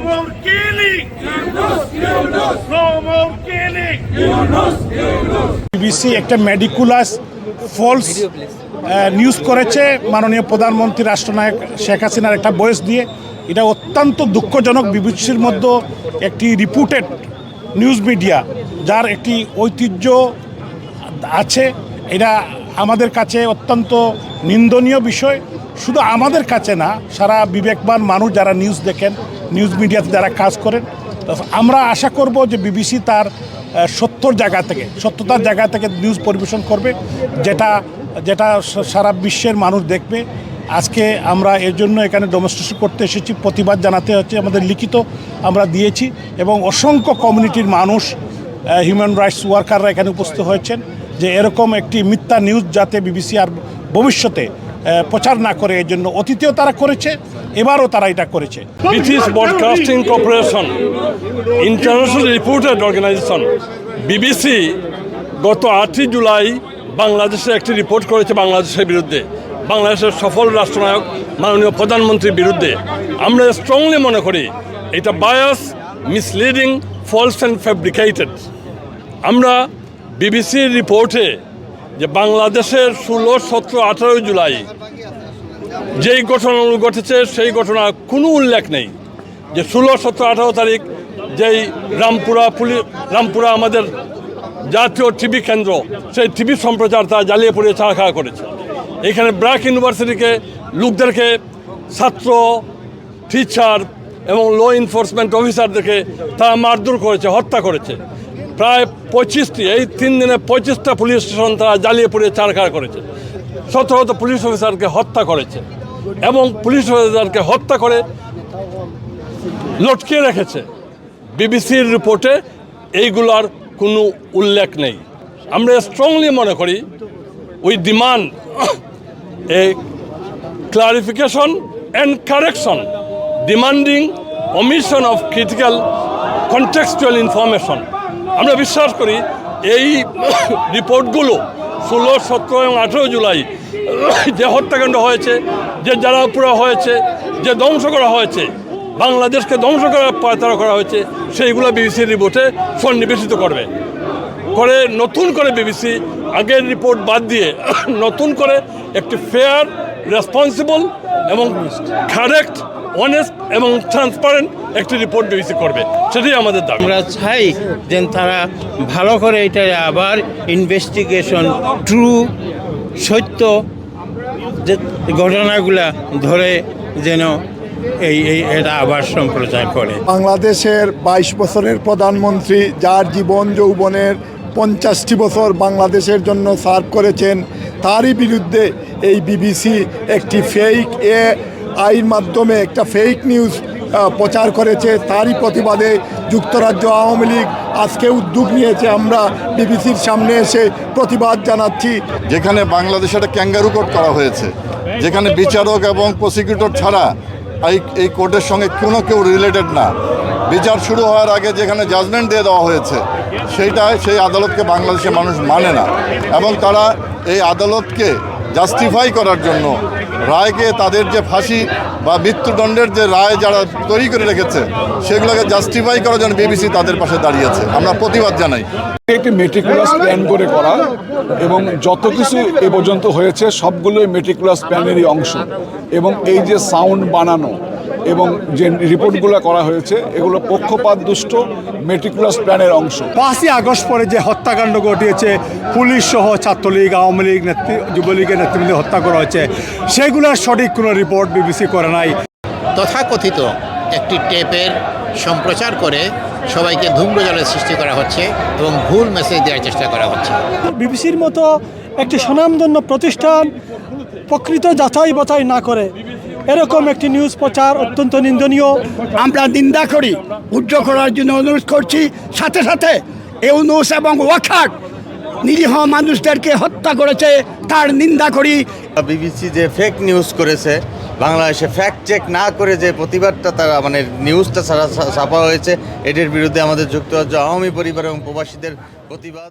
more killing! No more killing! BBC একটা meticulous false news করেছে মাননীয় প্রধানমন্ত্রী রাষ্ট্রনায়ক শেখ হাসিনার একটা বয়স দিয়ে এটা অত্যন্ত দুঃখজনক বিবিসির মধ্যে একটি রিপুটেড নিউজ মিডিয়া যার একটি ঐতিহ্য আছে এটা আমাদের কাছে অত্যন্ত নিন্দনীয় বিষয় শুধু আমাদের কাছে না, সারা বিবেকবান মানুষ যারা নিউজ দেখেন নিউজ মিডিয়াতে যারা কাজ করেন। আমরা আশা করব যে বিবিসি তার আহ, সত্যর জায়গা থেকে সত্যতার জায়গা থেকে নিউজ পরিবেশন করবে যেটা যেটা সারা বিশ্বের মানুষ দেখবে। আজকে আমরা এর জন্য এখানে ডেমনস্ট্রেশন করতে এসেছি প্রতিবাদ জানাতে হচ্ছে আমাদের লিখিত আমরা দিয়েছি এবং অসংখ্য কমিউনিটির মানুষ হিউম্যান রাইটস ওয়ার্কাররা এখানে উপস্থিত হয়েছেন যে এরকম একটি মিথ্যা নিউজ যাতে বিবিসি আর ভবিষ্যতে প্রচার না করে এর জন্য অতীতেও তারা করেছে। এবারও তারা এটা করেছে। British Broadcasting Corporation, international reported organisation BBC গত আটই জুলাই বাংলাদেশে একটি রিপোর্ট করেছে বাংলাদেশের বিরুদ্ধে। বাংলাদেশের সফল রাষ্ট্রনায়ক মাননীয় প্রধানমন্ত্রীর বিরুদ্ধে। আমরা স্ট্রংলি মনে করি এটা bias misleading false and fabricated আমরা বিবিসির রিপোর্টে যে বাংলাদেশের ষোলো সতেরো আঠারোই জুলাই যেই ঘটনাগুলো ঘটেছে, সেই ঘটনা কোনো উল্লেখ নেই। যে ষোলো, সতেরো, আঠারো তারিখ যেই রামপুরা পুলিশ, রামপুরা আমাদের জাতীয় টিভি কেন্দ্র, সেই টিভি সম্প্রচার তা জ্বালিয়ে পুড়িয়ে ছাড়খাড়া করেছে। এখানে ব্র্যাক ইউনিভার্সিটিকে লোকদেরকে, ছাত্র টিচার এবং ল এনফোর্সমেন্ট অফিসারদেরকে তারা মারধর করেছে, হত্যা করেছে। প্রায় পঁচিশটি, এই তিন দিনে পঁচিশটা পুলিশ স্টেশন তারা জ্বালিয়ে পুড়িয়ে ছাড়খাড় করেছে। সতেরোটা পুলিশ অফিসারকে হত্যা করেছে এবং পুলিশ অফিসারকে হত্যা করে লটকে রেখেছে। বিবিসির রিপোর্টে এইগুলার কোনো উল্লেখ নেই। আমরা স্ট্রংলি মনে করি we demand a clarification and correction demanding omission of critical contextual information আমরা বিশ্বাস করি, এই রিপোর্টগুলো ষোলো, সতেরো এবং আঠেরো জুলাই, যে হত্যাকাণ্ড হয়েছে, যে জ্বালাপুরা হয়েছে, যে ধ্বংস করা হয়েছে, বাংলাদেশকে ধ্বংস করার পায়তারা করা হয়েছে, সেইগুলো বিবিসির রিপোর্টে সন্নিবেশিত করবে। করে নতুন করে বিবিসি আগের রিপোর্ট বাদ দিয়ে নতুন করে একটি ফেয়ার, রেসপন্সিবল এবং কারেক্ট অনেস্ট এবং ট্রান্সপারেন্ট একটি রিপোর্ট বিবিসি করবে। সেটাই আমাদের দাবি। আমরা চাই যে তারা ভালো করে এটা আবার ইনভেস্টিগেশন ট্রু সত্য যে ঘটনাগুলা ধরে যেন এই এই এটা আবার সম্প্রচার করে। বাংলাদেশের বাইশ বছরের প্রধানমন্ত্রী যার জীবন যৌবনের পঞ্চাশটি বছর বাংলাদেশের জন্য সার্ভ করেছেন তারই বিরুদ্ধে এই বিবিসি একটি ফেক এ আইন মাধ্যমে একটা ফেক নিউজ প্রচার করেছে, তারই প্রতিবাদে যুক্তরাজ্য আওয়ামী লীগ আজকে উদ্যোগ নিয়েছে। আমরা বিবিসির সামনে এসে প্রতিবাদ জানাচ্ছি। যেখানে বাংলাদেশে একটা ক্যাঙ্গারু কোর্ট করা হয়েছে, যেখানে বিচারক এবং প্রসিকিউটর ছাড়া এই এই কোর্টের সঙ্গে কোনো কেউ রিলেটেড না। বিচার শুরু হওয়ার আগে যেখানে জাজমেন্ট দিয়ে দেওয়া হয়েছে সেইটা সেই আদালতকে বাংলাদেশের মানুষ মানে না। এবং তারা এই আদালতকে জাস্টিফাই করার জন্য রায়কে তাদের যে ফাঁসি বা মৃত্যুদণ্ডের যে রায় যারা তৈরি করে রেখেছে, সেগুলোকে জাস্টিফাই করার জন্য বিবিসি তাদের পাশে দাঁড়িয়েছে। আমরা প্রতিবাদ জানাই। একটি মেট্রিকুলাস প্ল্যান করে করা এবং যত কিছু এ পর্যন্ত হয়েছে, সবগুলোই মেট্রিকুলাস প্ল্যানেরই অংশ। এবং এই যে সাউন্ড বানানো এবং যে রিপোর্টগুলো করা হয়েছে এগুলো পক্ষপাত দুষ্ট মেট্রিকুলাস প্ল্যানের অংশ। পাঁচই আগস্ট পরে যে হত্যাকাণ্ড ঘটিয়েছে পুলিশ সহ ছাত্রলীগ আওয়ামী লীগ নেতৃ যুবলীগের নেতৃবৃন্দ হত্যা করা হয়েছে সেগুলোর সঠিক কোনো রিপোর্ট বিবিসি করে নাই। তথাকথিত একটি টেপের সম্প্রচার করে সবাইকে ধূম্রজলের সৃষ্টি করা হচ্ছে এবং ভুল মেসেজ দেওয়ার চেষ্টা করা হচ্ছে। বিবিসির মতো একটি স্বনামধন্য প্রতিষ্ঠান প্রকৃত যাচাই বাছাই না করে এরকম একটি নিউজ প্রচার অত্যন্ত নিন্দনীয়। আমরা নিন্দা করি উজ্জ্ব করার জন্য অনুরোধ করছি সাথে সাথে ইউনুস এবং ওয়াখাক নিরীহ মানুষদেরকে হত্যা করেছে তার নিন্দা করি। বিবিসি যে ফেক নিউজ করেছে বাংলাদেশে ফ্যাক্ট চেক না করে যে প্রতিবাদটা তারা মানে নিউজটা ছাড়া ছাপা হয়েছে এটির বিরুদ্ধে আমাদের যুক্তরাজ্য আওয়ামী পরিবার এবং প্রবাসীদের প্রতিবাদ।